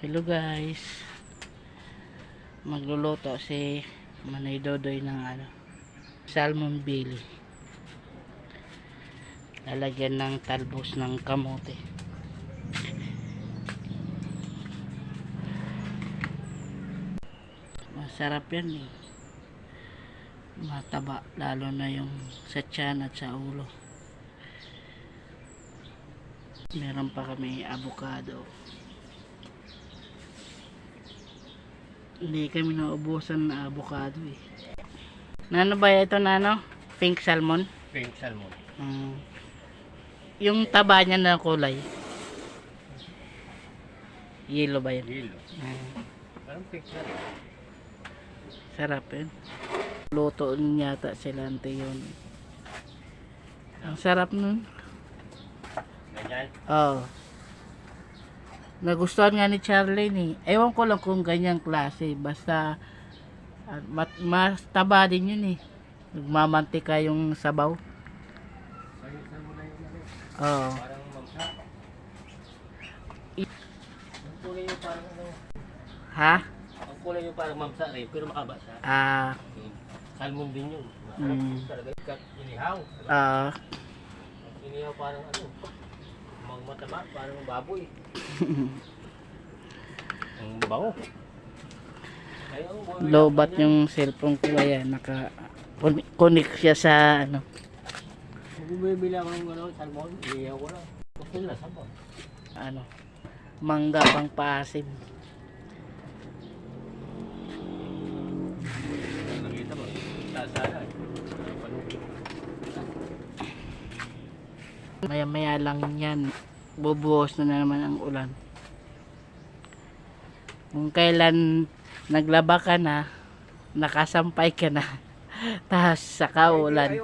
Hello guys. Magluluto si Manay Dodoy ng ano, salmon belly. Lalagyan ng talbos ng kamote. Masarap yan eh. Mataba lalo na yung sa tiyan at sa ulo. Meron pa kami avocado. Hindi kami naubusan na avocado eh. Nano ba ito nano? Pink salmon? Pink salmon. Mm. Yung taba niya na kulay. Yellow ba yun? Yelo. Mm. Parang pink rin. Sarap yun. Luto niya yata sila ante yun. Ang sarap nun. Ganyan. Oo. Nagustuhan nga ni Charlene eh. Ewan ko lang kung ganyang klase. Basta ah, mat, mas taba din yun eh. Nagmamantika yung sabaw. Oo. Ano. Ha? Ang kulay yung parang mamsa rin. Pero makaba siya. Ah. Hmm. Salmon din yun. Mm. Talaga inihaw. Ah. Inihaw parang ano. Mga mataba. Parang baboy. Ang bango. Na Lobat yung cellphone ko kaya naka con- connect siya sa ano. Bumibili ako ng ano, salmon, inihaw ko lang. Gusto nila sabon. ano mangga pang paasim. Nakita mo, sasara. Panukit. Maya maya lang yan. Bubuhos na, na naman ang ulan. Kung kailan naglaba ka na, nakasampay ka na. Tapos saka ulan.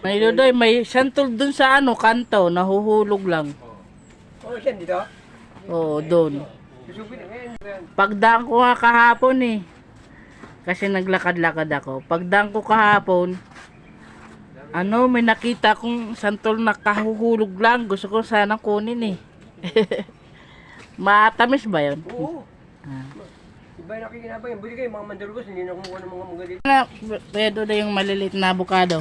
May Dodoy, may santol dun sa ano, kanto, nahuhulog lang. Oh, yan dito. Oo, doon. Pagdaan ko nga kahapon eh. Kasi naglakad-lakad ako. Pagdaan ko kahapon, ano, may nakita kong santol na kahuhulog lang. Gusto ko sana kunin eh. Matamis ba yun? Oo. Ah. Iba yung nakikinabay. Buli kayo mga mandalugos. Hindi na kumuha ng mga dito. Na, pwede na yung maliliit na avocado.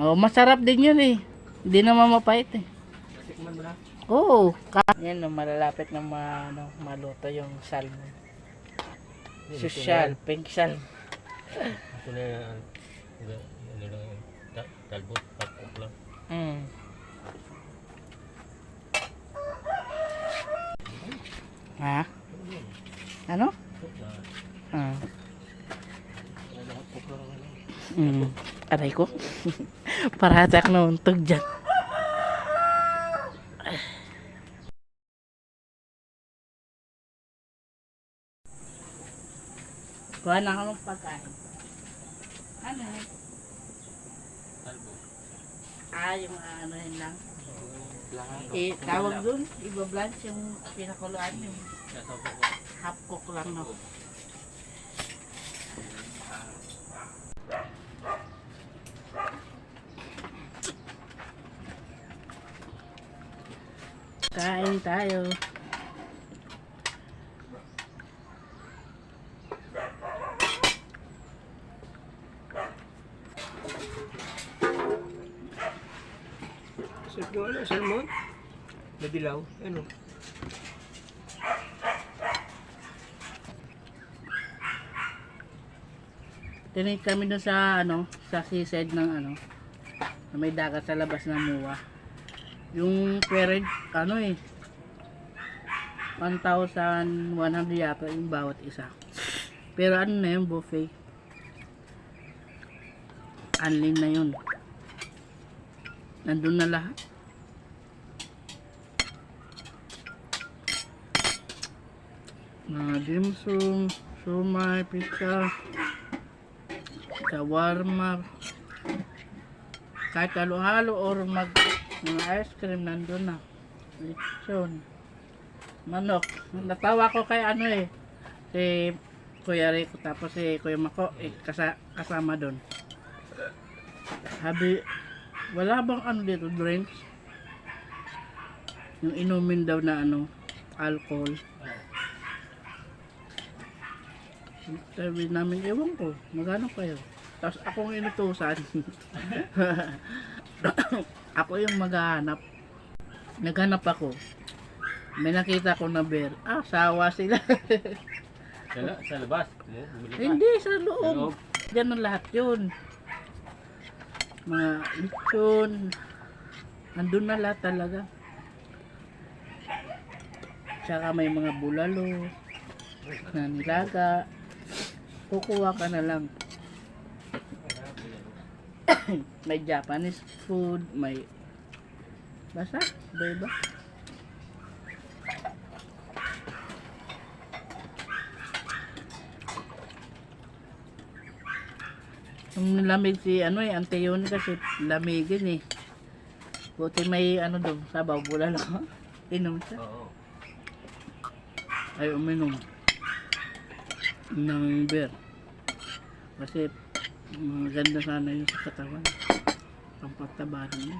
Oh, masarap din yun eh. Hindi naman mapait eh. Tikman mo na. Oo. ka- Yan, no, malalapit na ma, ano, maluto yung salmon. Social, pink salmon. Ito na yan. Ano ano lang yun. Talbot, pakok lang. Mm. Ha? Ano? Ah. Mm. Aray ko. Paratak na untog dyan. Kuha na ka ng pagkain. Ano Talbot. Ah, yung ano yun lang. Eh, tawag dun, iba-blanch yung pinakuluan yung half cook lang no. Kain tayo. Sarap yung ano, salmon. Nadilaw. Ano? Tinig kami dun sa ano, sa seaside ng ano, na may dagat sa labas ng Muwa. Yung parent, ano eh, 1,100 yata yung bawat isa. Pero ano na yun, buffet. Unlim na yun. Nandun na lahat. Mga dimsum, sumay, pizza, shawarma, kahit halo-halo or mag mga ice cream nandun na. Lechon. Manok. Natawa ko kay ano eh. Si Kuya Rico tapos si Kuya Mako eh, kasa, kasama doon. Sabi, wala bang ano dito drinks? Yung inumin daw na ano, alcohol. Sabi namin, ewan ko, magano kayo? Tapos akong inutusan. ako yung maghahanap. Naghanap ako. May nakita ko na bear. Ah, sawa sila. Sa, sa labas. Mo. Hindi, sa Sa loob. loob. Diyan ang lahat yun. Mga lechon. Andun na lahat talaga. Tsaka may mga bulalo. Na nilaga. Kukuha ka na lang. may Japanese food. May... Basta, iba-iba. Yung lamig si ano eh, Ante Yoni kasi lamigin eh. Buti may ano daw, sabaw bulalo. Inom siya. Ay uminom. Ng beer. Kasi maganda sana yun sa katawan. Pampataba niya.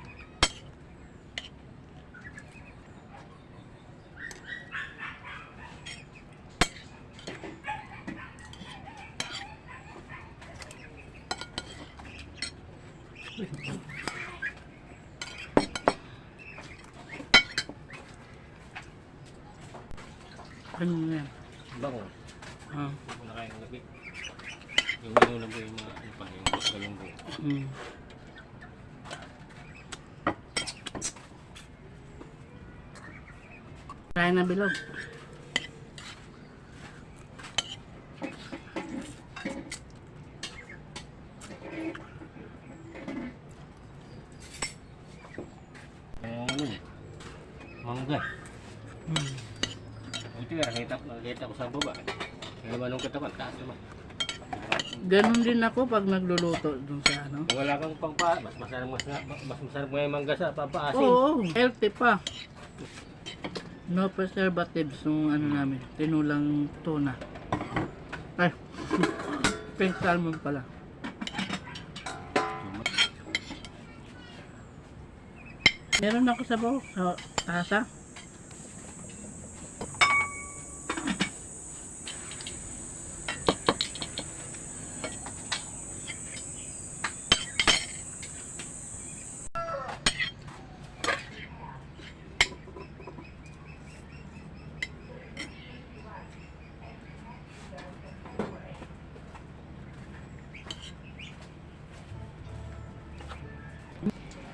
Ano yan? Bango. Ah, Ako na kayong gabi. Yung inulam ko yung mga ano pa, yung galong ko. mm. Kaya na bilog. Eh. Mangga. Mm. Buti nga, nakita, nakita ko sa baba. Yung naman nung katawan, taas naman. Ganon din ako pag nagluluto dun sa ano. Wala kang pangpa, mas masarap mas, mas masarap mo yung mangga sa papaasin. Oo, healthy pa. No preservatives yung ano namin, tinulang tuna. Ay, pink salmon pala. Meron ako sa baw, sa tasa.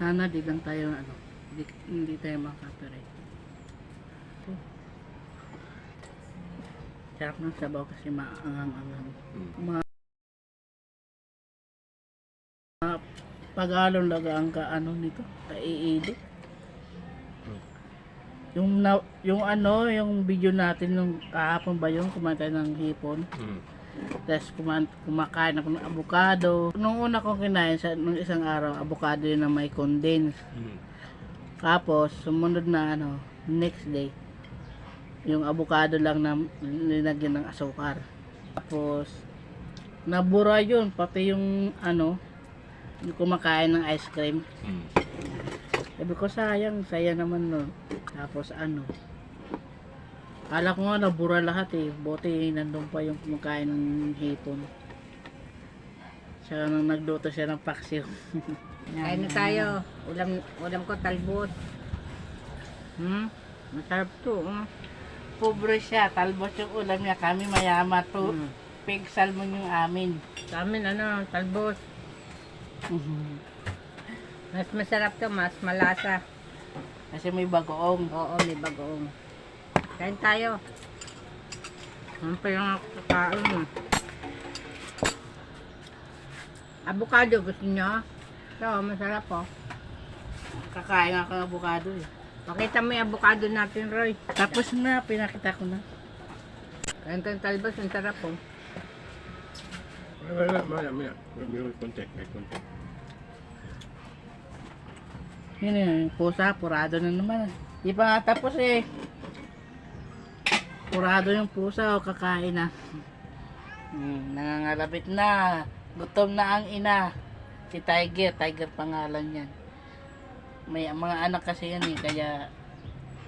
Sana di lang tayo ano, di, hindi tayo makapirate. Sarap ng sabaw kasi maangang-angang. Hmm. Mga pag-alon lagaan ka ano nito, kaiili. Hmm. Yung na, yung ano, yung video natin nung kahapon ba yung kumanta ng hipon. Hmm. Tapos kumain, kumakain ako ng avocado. Nung una kong kinain sa nung isang araw, avocado yun na may condense. Hmm. Tapos, sumunod na ano, next day, yung avocado lang na linagyan ng asukar. Tapos, nabura yun, pati yung ano, yung kumakain ng ice cream. Hmm. Sabi ko, sayang, saya naman nun. Tapos ano, Kala ko nga nabura lahat eh. Buti nandun pa yung kumakain ng hipon. Siya nang nagluto siya ng paksiw. Kain na tayo. Ulam, ulam ko talbot. Hmm? Masarap to. Hmm? Pobre siya. Talbos yung ulam niya. Kami mayama to. Mm. Pig salmon yung amin. Sa amin ano, talbot. Mas masarap to, mas malasa. Kasi may bagoong. Oo, may bagoong. Kain tayo. Ano pa yung kakain eh. Avocado, gusto nyo? Ito, masarap oh. Kakain ako ng avocado eh. Pakita mo yung avocado natin, Roy. Tapos na, pinakita ko na. Kain tayong talbot, ang sarap oh. Wala, wala, wala. May konti, may konti. Yun yun, pusa, purado na naman. Di pa nga tapos eh. Purado yung pusa o kakain na. Hmm, nangangalabit na. Gutom na ang ina. Si Tiger, Tiger pangalan yan. May mga anak kasi yan eh, kaya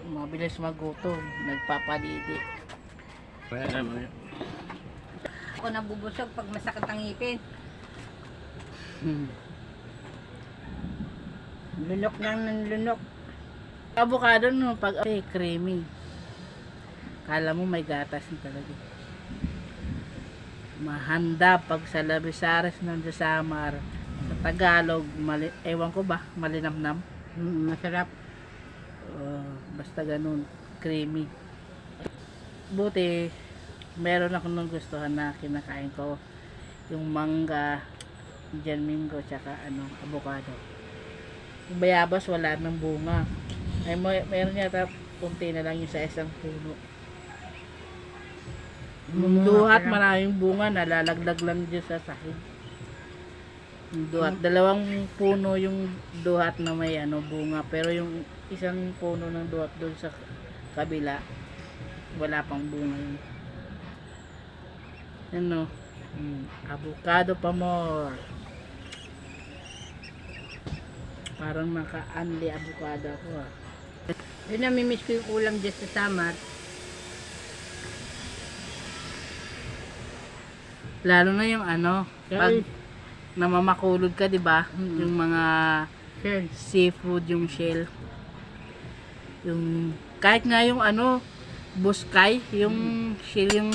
mabilis magutom, nagpapadidi. Kaya yun. Ako nabubusog pag masakit ang ngipin. Hmm. Lunok lang ng lunok. Avocado no, pag eh, creamy. Kala mo may gatas na talaga. Mahanda pag sa Labisares ng Samar. Sa Tagalog, mali, ewan ko ba, malinamnam. Mm, masarap. Uh, basta ganun, creamy. Buti, meron ako nung gustuhan na kinakain ko. Yung mangga, Mingo, tsaka ano, avocado. Yung bayabas, wala nang bunga. Ay, may, meron yata kunti na lang yung sa isang puno. Duhat, maraming bunga, nalalaglag lang dyan sa sahig. Duhat, dalawang puno yung duhat na may ano, bunga, pero yung isang puno ng duhat doon sa kabila, wala pang bunga yun. Ano? Mm, avocado pa more. Parang naka-unli avocado ako ah. Yun namimiss ko yung ulam dyan sa Samar. Lalo na yung ano, pag Ay. namamakulod ka, 'di ba? Mm. Yung mga Sure. seafood, yung shell. Yung kahit nga yung ano, buskay, yung shell yung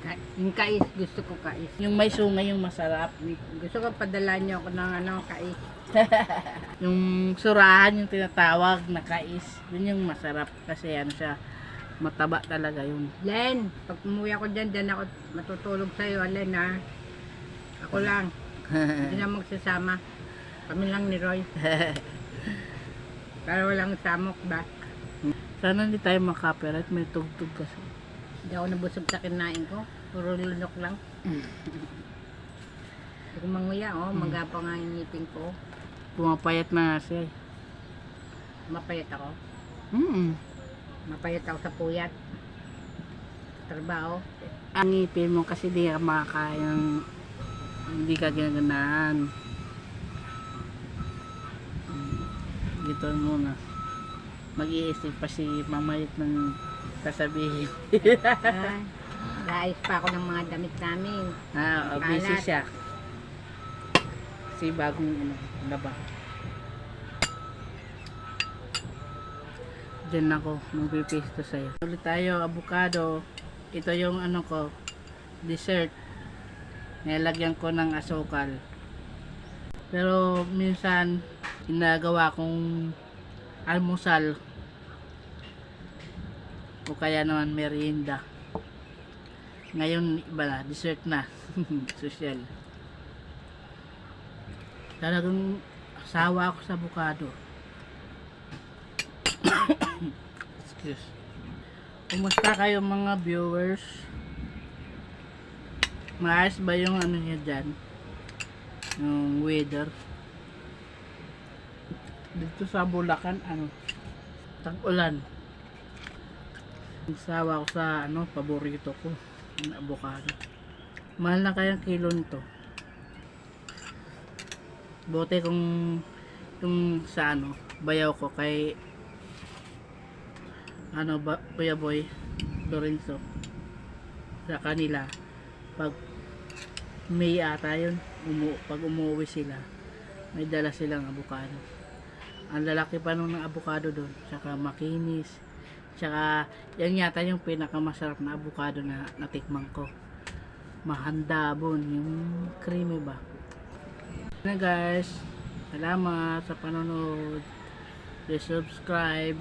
Ka- Yung kais, gusto ko kais. yung may sungay yung masarap. Gusto ko padala niyo ako ng ano, kais. Yung surahan yung tinatawag na kais, yun yung masarap kasi ano siya, mataba talaga yun. Len, pag umuwi ako dyan, dyan ako matutulog sa'yo, Len ha. Ako lang, hindi na magsasama. Kami lang ni Roy. Para walang samok ba? Sana hindi tayo makapirate, may tugtog kasi. Hindi ako nabusog sa kinain ko. Puro lunok lang. Hindi ko manguya, oh. Magapa nga yung ngipin ko. Pumapayat na nga siya. eh. Mapayat ako. Mm Mapayat ako sa puyat. Trabaho. Ang ngipin mo kasi di ka makakain ng hindi ka ginaganahan. Mm, Gito muna. Mag-iisip pa si mamayit ng sasabihin. Ay, Naayos pa ako ng mga damit namin. ah, oh, busy siya. Si bagong ano, laba. Diyan ako, magpipisto sa'yo. Ulit tayo, avocado. Ito yung ano ko, dessert. Nilagyan ko ng asukal. Pero minsan, ginagawa kong almusal. O kaya naman merienda. Ngayon, iba na, dessert na. Social. Talagang sawa ako sa avocado. Excuse. Kumusta kayo mga viewers? Maayos ba yung ano niya dyan? Yung weather? Dito sa Bulacan, ano? Tag-ulan. Sawa ko sa ano, paborito ko. Yung avocado. Mahal na kayang kilo nito. Bote kung yung sa ano, bayaw ko kay ano ba, Kuya Boy? Lorenzo. Sa kanila. Pag may ata yun umu, pag umuwi sila may dala silang avocado ang lalaki pa nung ng avocado doon tsaka makinis tsaka yan yata yung pinakamasarap na avocado na natikman ko. Mahandabon yung creamy ba? Na guys salamat sa panonood. Please subscribe